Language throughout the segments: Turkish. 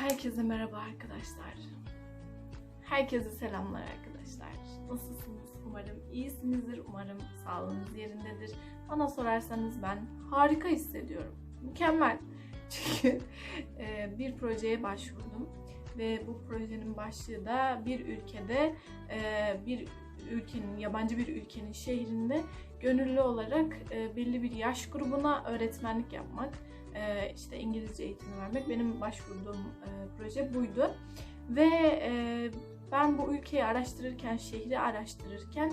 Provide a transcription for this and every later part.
Herkese merhaba arkadaşlar. Herkese selamlar arkadaşlar. Nasılsınız? Umarım iyisinizdir. Umarım sağlığınız yerindedir. Bana sorarsanız ben harika hissediyorum. Mükemmel. Çünkü e, bir projeye başvurdum ve bu projenin başlığı da bir ülkede e, bir ülkenin yabancı bir ülkenin şehrinde gönüllü olarak e, belli bir yaş grubuna öğretmenlik yapmak e, işte İngilizce eğitimi vermek benim başvurduğum e, proje buydu. Ve e, ben bu ülkeyi araştırırken, şehri araştırırken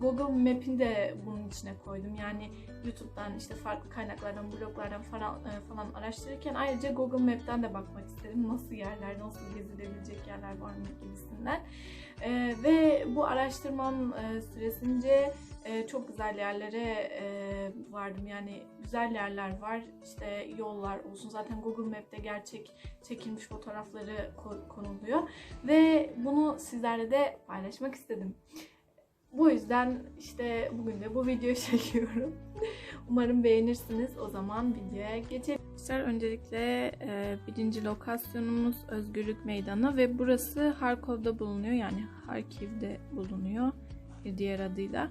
Google Map'in de bunun içine koydum. Yani YouTube'dan işte farklı kaynaklardan, bloglardan falan, falan araştırırken ayrıca Google Map'ten de bakmak istedim. Nasıl yerler, nasıl gezilebilecek yerler var mı gibisinden. E, ve bu araştırmam e, süresince e, çok güzel yerlere e, vardım. Yani güzel yerler var. İşte yollar olsun. Zaten Google Map'te gerçek çekilmiş fotoğrafları ko- konuluyor. Ve bunu sizlerle de paylaşmak istedim. Bu yüzden işte bugün de bu videoyu çekiyorum. Umarım beğenirsiniz. O zaman videoya geçelim. Arkadaşlar öncelikle e, birinci lokasyonumuz Özgürlük Meydanı ve burası Harkov'da bulunuyor. Yani Harkiv'de bulunuyor bir diğer adıyla.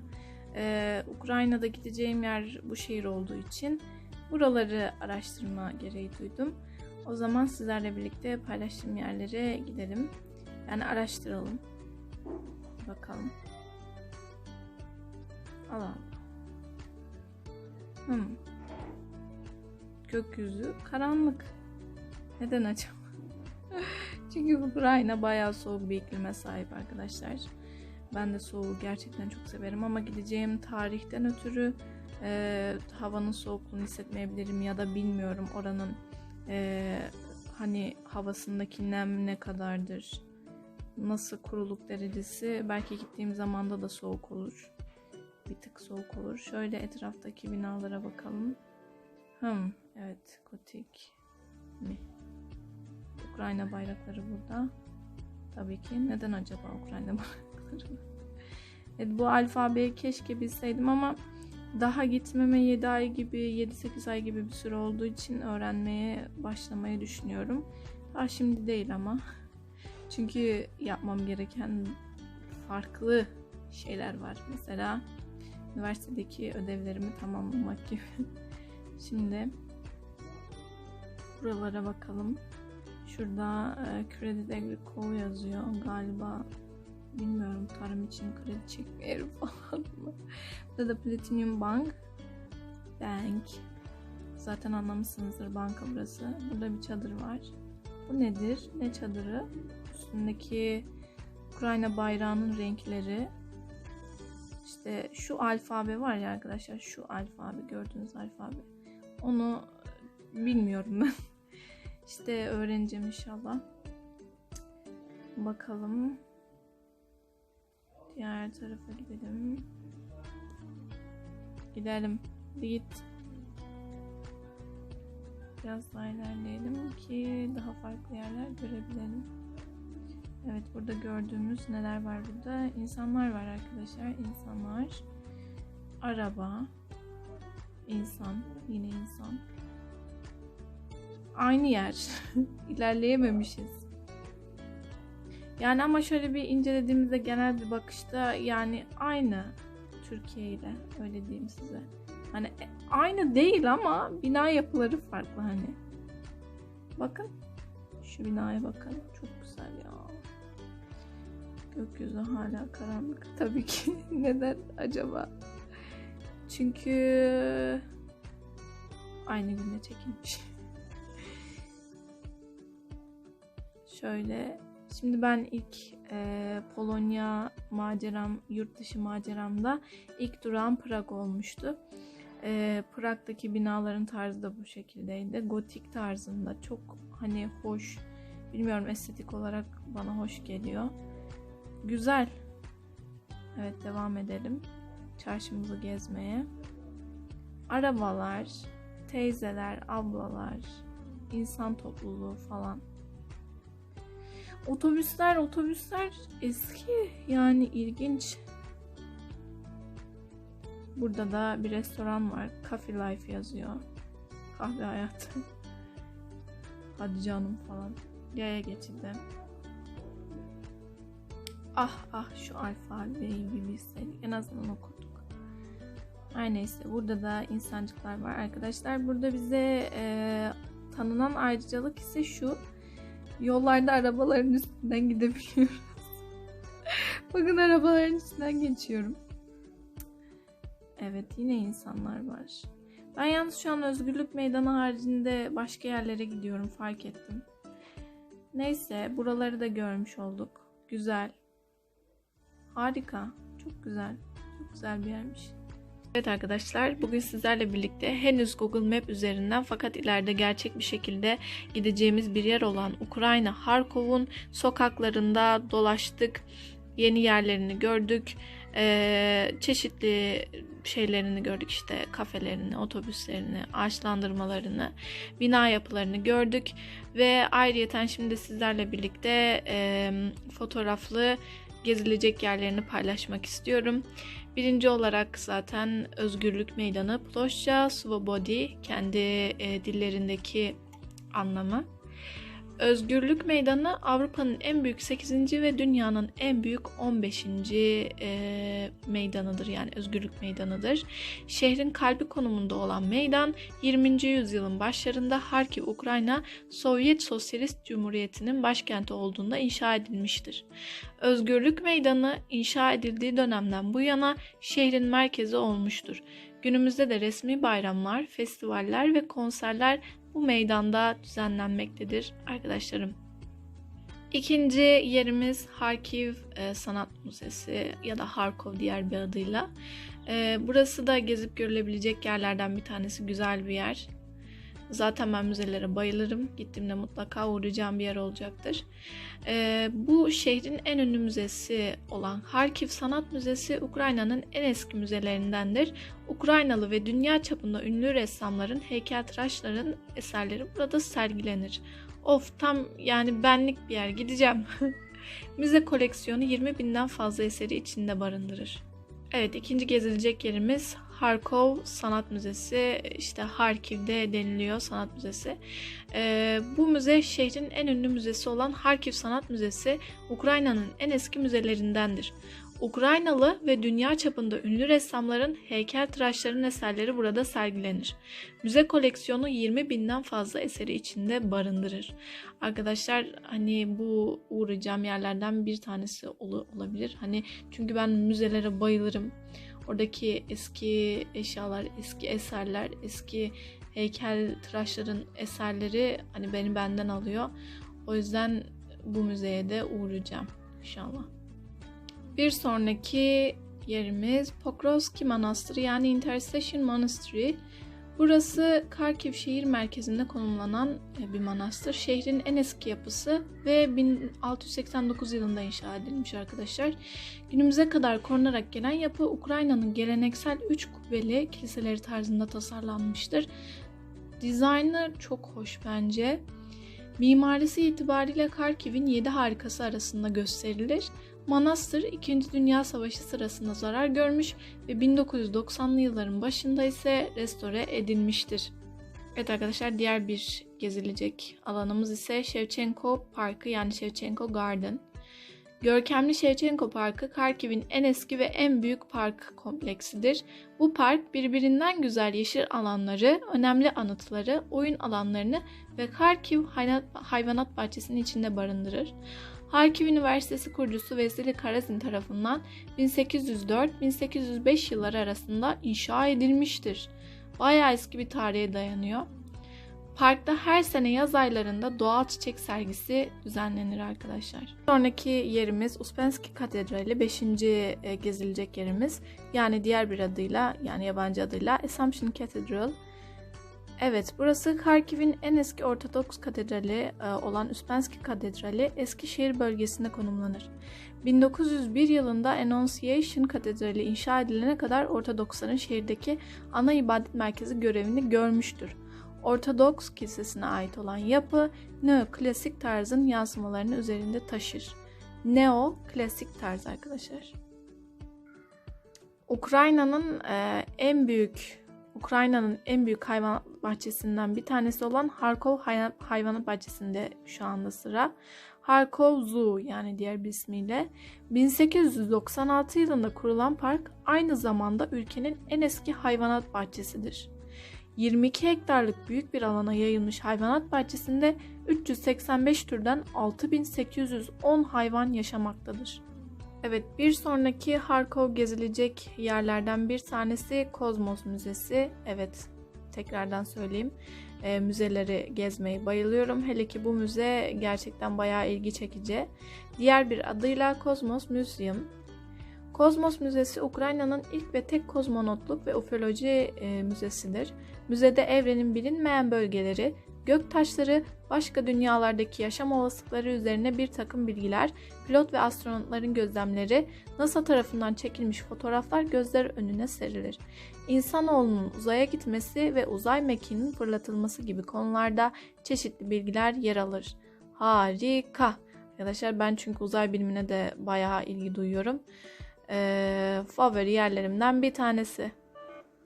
Ee, Ukrayna'da gideceğim yer bu şehir olduğu için buraları araştırma gereği duydum. O zaman sizlerle birlikte paylaştığım yerlere gidelim. Yani araştıralım. Bakalım. Allah. Hmm. Gökyüzü karanlık. Neden acaba? Çünkü Ukrayna bayağı soğuk bir iklime sahip arkadaşlar. Ben de soğuğu gerçekten çok severim ama gideceğim tarihten ötürü e, havanın soğukluğunu hissetmeyebilirim ya da bilmiyorum oranın e, hani havasındaki nem ne kadardır, nasıl kuruluk derecesi belki gittiğim zamanda da soğuk olur. Soğuk olur. Şöyle etraftaki binalara bakalım. Hmm, evet gotik mi? Ukrayna bayrakları burada. Tabii ki. Neden acaba Ukrayna bayrakları? Evet, bu alfabeyi keşke bilseydim ama daha gitmeme 7 ay gibi 7-8 ay gibi bir süre olduğu için öğrenmeye başlamayı düşünüyorum. Daha şimdi değil ama. Çünkü yapmam gereken farklı şeyler var. Mesela üniversitedeki ödevlerimi tamamlamak gibi. Şimdi buralara bakalım. Şurada e, Agricole yazıyor galiba. Bilmiyorum tarım için kredi çekme falan mı? Burada da Platinum Bank. Bank. Zaten anlamışsınızdır banka burası. Burada bir çadır var. Bu nedir? Ne çadırı? Üstündeki Ukrayna bayrağının renkleri. İşte şu alfabe var ya arkadaşlar. Şu alfabe gördüğünüz alfabe. Onu bilmiyorum ben. İşte öğreneceğim inşallah. Bakalım. Diğer tarafa gidelim. Gidelim. Git. Biraz daha ilerleyelim ki daha farklı yerler görebilelim. Evet burada gördüğümüz neler var burada? İnsanlar var arkadaşlar. İnsanlar. Araba. insan. Yine insan. Aynı yer. İlerleyememişiz. Yani ama şöyle bir incelediğimizde genel bir bakışta yani aynı Türkiye ile öyle diyeyim size. Hani aynı değil ama bina yapıları farklı hani. Bakın. Şu binaya bakın. Çok güzel ya. Gökyüzü hala karanlık. Tabii ki. Neden acaba? Çünkü aynı günde çekilmiş. Şöyle Şimdi ben ilk e, Polonya maceram, yurt dışı maceramda ilk durağım Prag olmuştu. E, Prag'daki binaların tarzı da bu şekildeydi. Gotik tarzında çok hani hoş, bilmiyorum estetik olarak bana hoş geliyor. Güzel. Evet devam edelim. Çarşımızı gezmeye. Arabalar, teyzeler, ablalar, insan topluluğu falan. Otobüsler, otobüsler eski yani ilginç. Burada da bir restoran var. Coffee Life yazıyor. Kahve hayatı. Hadi canım falan. Yaya geçidi. Ah ah şu alfabeyi bir bilseydik. En azından okuduk. Her neyse burada da insancıklar var arkadaşlar. Burada bize e, tanınan ayrıcalık ise şu. Yollarda arabaların üstünden gidebiliyoruz. Bakın arabaların üstünden geçiyorum. Evet yine insanlar var. Ben yalnız şu an Özgürlük Meydanı haricinde başka yerlere gidiyorum fark ettim. Neyse buraları da görmüş olduk. Güzel. Harika. Çok güzel. Çok güzel bir yermiş. Evet arkadaşlar bugün sizlerle birlikte henüz Google Map üzerinden fakat ileride gerçek bir şekilde gideceğimiz bir yer olan Ukrayna Harkov'un sokaklarında dolaştık. Yeni yerlerini gördük. Ee, çeşitli şeylerini gördük işte kafelerini, otobüslerini, ağaçlandırmalarını, bina yapılarını gördük ve ayrıyeten şimdi sizlerle birlikte e, fotoğraflı gezilecek yerlerini paylaşmak istiyorum. Birinci olarak zaten Özgürlük Meydanı Ploşça Svobodi kendi e, dillerindeki anlamı. Özgürlük Meydanı Avrupa'nın en büyük 8. ve dünyanın en büyük 15. E, meydanıdır yani Özgürlük Meydanı'dır. Şehrin kalbi konumunda olan meydan 20. yüzyılın başlarında Harkiv, Ukrayna Sovyet Sosyalist Cumhuriyeti'nin başkenti olduğunda inşa edilmiştir. Özgürlük Meydanı inşa edildiği dönemden bu yana şehrin merkezi olmuştur. Günümüzde de resmi bayramlar, festivaller ve konserler bu meydanda düzenlenmektedir arkadaşlarım. İkinci yerimiz Harkiv e, Sanat Müzesi ya da Harkov diğer bir adıyla. E, burası da gezip görülebilecek yerlerden bir tanesi. Güzel bir yer. Zaten ben müzelere bayılırım. Gittiğimde mutlaka uğrayacağım bir yer olacaktır. Ee, bu şehrin en ünlü müzesi olan Harkiv Sanat Müzesi Ukrayna'nın en eski müzelerindendir. Ukraynalı ve dünya çapında ünlü ressamların, heykeltıraşların eserleri burada sergilenir. Of tam yani benlik bir yer gideceğim. Müze koleksiyonu 20 binden fazla eseri içinde barındırır. Evet ikinci gezilecek yerimiz Harkov Sanat Müzesi işte Harkiv'de deniliyor sanat müzesi. Ee, bu müze şehrin en ünlü müzesi olan Harkiv Sanat Müzesi Ukrayna'nın en eski müzelerindendir. Ukraynalı ve dünya çapında ünlü ressamların heykeltıraşların eserleri burada sergilenir. Müze koleksiyonu 20 binden fazla eseri içinde barındırır. Arkadaşlar hani bu uğrayacağım yerlerden bir tanesi ol- olabilir. Hani çünkü ben müzelere bayılırım. Oradaki eski eşyalar, eski eserler, eski heykel tıraşların eserleri hani beni benden alıyor. O yüzden bu müzeye de uğrayacağım inşallah. Bir sonraki yerimiz Pokrovski Manastırı yani Intercession Monastery. Burası Karkiv şehir merkezinde konumlanan e, bir manastır. Şehrin en eski yapısı ve 1689 yılında inşa edilmiş arkadaşlar. Günümüze kadar korunarak gelen yapı Ukrayna'nın geleneksel üç kubbeli kiliseleri tarzında tasarlanmıştır. Dizaynı çok hoş bence. Mimarisi itibariyle Karkiv'in 7 harikası arasında gösterilir. Manastır 2. Dünya Savaşı sırasında zarar görmüş ve 1990'lı yılların başında ise restore edilmiştir. Evet arkadaşlar diğer bir gezilecek alanımız ise Shevchenko Parkı yani Shevchenko Garden. Görkemli Shevchenko Parkı Karkiv'in en eski ve en büyük park kompleksidir. Bu park birbirinden güzel yeşil alanları, önemli anıtları, oyun alanlarını ve Karkiv hayvanat bahçesinin içinde barındırır. Harkiv Üniversitesi kurucusu Vesili Karazin tarafından 1804-1805 yılları arasında inşa edilmiştir. Bayağı eski bir tarihe dayanıyor. Parkta her sene yaz aylarında doğal çiçek sergisi düzenlenir arkadaşlar. Sonraki yerimiz Uspensky Katedrali 5. gezilecek yerimiz. Yani diğer bir adıyla yani yabancı adıyla Assumption Cathedral. Evet, burası Kharkiv'in en eski Ortodoks katedrali olan Uspensky Katedrali Eskişehir bölgesinde konumlanır. 1901 yılında Annunciation Katedrali inşa edilene kadar Ortodoksların şehirdeki ana ibadet merkezi görevini görmüştür. Ortodoks kilisesine ait olan yapı neoklasik tarzın yansımalarını üzerinde taşır. Neo-klasik tarz arkadaşlar. Ukrayna'nın en büyük Ukrayna'nın en büyük hayvan bahçesinden bir tanesi olan Harkov Hay- Hayvanat Bahçesi'nde şu anda sıra. Harkov Zoo yani diğer bir ismiyle 1896 yılında kurulan park aynı zamanda ülkenin en eski hayvanat bahçesidir. 22 hektarlık büyük bir alana yayılmış hayvanat bahçesinde 385 türden 6810 hayvan yaşamaktadır. Evet, bir sonraki Harkov gezilecek yerlerden bir tanesi Kozmos Müzesi. Evet, tekrardan söyleyeyim. E, müzeleri gezmeyi bayılıyorum. Hele ki bu müze gerçekten bayağı ilgi çekici. Diğer bir adıyla Kozmos Museum. Kozmos Müzesi Ukrayna'nın ilk ve tek kozmonotluk ve ufoloji e, müzesidir. Müzede evrenin bilinmeyen bölgeleri, gök taşları, başka dünyalardaki yaşam olasılıkları üzerine bir takım bilgiler, pilot ve astronotların gözlemleri, NASA tarafından çekilmiş fotoğraflar gözler önüne serilir. İnsanoğlunun uzaya gitmesi ve uzay mekiğinin fırlatılması gibi konularda çeşitli bilgiler yer alır. Harika! Arkadaşlar ben çünkü uzay bilimine de bayağı ilgi duyuyorum. Ee, favori yerlerimden bir tanesi.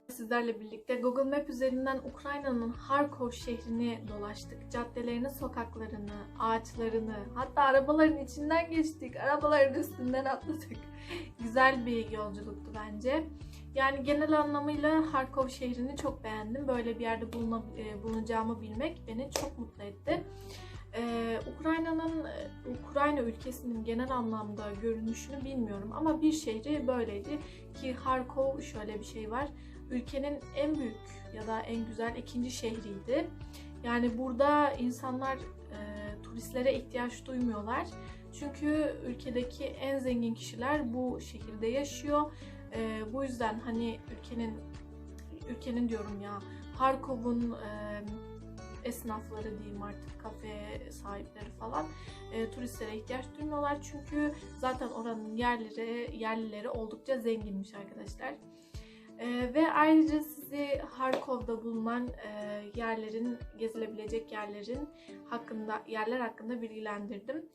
Sizlerle birlikte Google Map üzerinden Ukrayna'nın Harkov şehrini dolaştık. Caddelerini, sokaklarını, ağaçlarını, hatta arabaların içinden geçtik. Arabaların üstünden atladık. Güzel bir yolculuktu bence. Yani genel anlamıyla Harkov şehrini çok beğendim. Böyle bir yerde buluna, e, bulunacağımı bilmek beni çok mutlu etti. Ee, Ukrayna'nın, e, Ukrayna ülkesinin genel anlamda görünüşünü bilmiyorum ama bir şehri böyleydi ki Harkov şöyle bir şey var ülkenin en büyük ya da en güzel ikinci şehriydi. Yani burada insanlar e, turistlere ihtiyaç duymuyorlar. Çünkü ülkedeki en zengin kişiler bu şehirde yaşıyor. E, bu yüzden hani ülkenin ülkenin diyorum ya Harkov'un e, esnafları diyeyim artık kafe sahipleri falan e, turistlere ihtiyaç duymuyorlar çünkü zaten oranın yerleri yerlileri oldukça zenginmiş arkadaşlar. Ee, ve ayrıca sizi Harkov'da bulunan e, yerlerin, gezilebilecek yerlerin hakkında, yerler hakkında bilgilendirdim.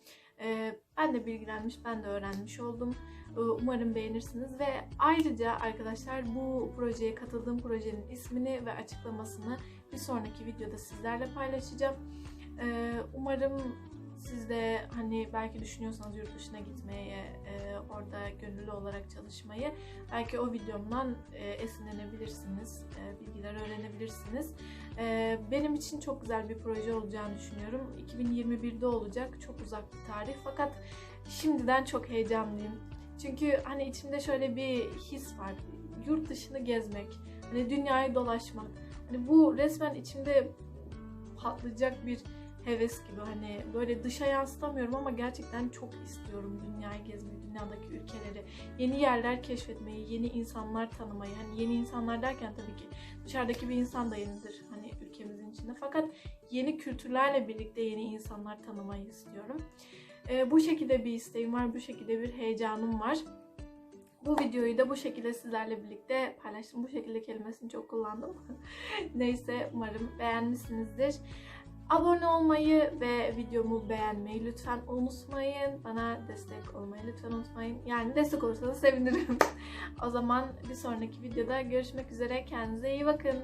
Ee, ben de bilgilenmiş, ben de öğrenmiş oldum. Ee, umarım beğenirsiniz ve ayrıca arkadaşlar bu projeye katıldığım projenin ismini ve açıklamasını bir sonraki videoda sizlerle paylaşacağım. Ee, umarım siz de hani belki düşünüyorsanız yurt dışına gitmeye, e, orada gönüllü olarak çalışmayı, belki o videomdan e, esinlenebilirsiniz, e, bilgiler öğrenebilirsiniz. E, benim için çok güzel bir proje olacağını düşünüyorum. 2021'de olacak, çok uzak bir tarih fakat şimdiden çok heyecanlıyım. Çünkü hani içimde şöyle bir his var, yurt dışını gezmek, hani dünyayı dolaşmak. Hani bu resmen içimde patlayacak bir heves gibi hani böyle dışa yansıtamıyorum ama gerçekten çok istiyorum dünyayı gezmeyi, dünyadaki ülkeleri, yeni yerler keşfetmeyi, yeni insanlar tanımayı. Hani yeni insanlar derken tabii ki dışarıdaki bir insan da yenidir hani ülkemizin içinde. Fakat yeni kültürlerle birlikte yeni insanlar tanımayı istiyorum. Ee, bu şekilde bir isteğim var, bu şekilde bir heyecanım var. Bu videoyu da bu şekilde sizlerle birlikte paylaştım. Bu şekilde kelimesini çok kullandım. Neyse umarım beğenmişsinizdir. Abone olmayı ve videomu beğenmeyi lütfen unutmayın. Bana destek olmayı lütfen unutmayın. Yani destek olursanız sevinirim. o zaman bir sonraki videoda görüşmek üzere. Kendinize iyi bakın.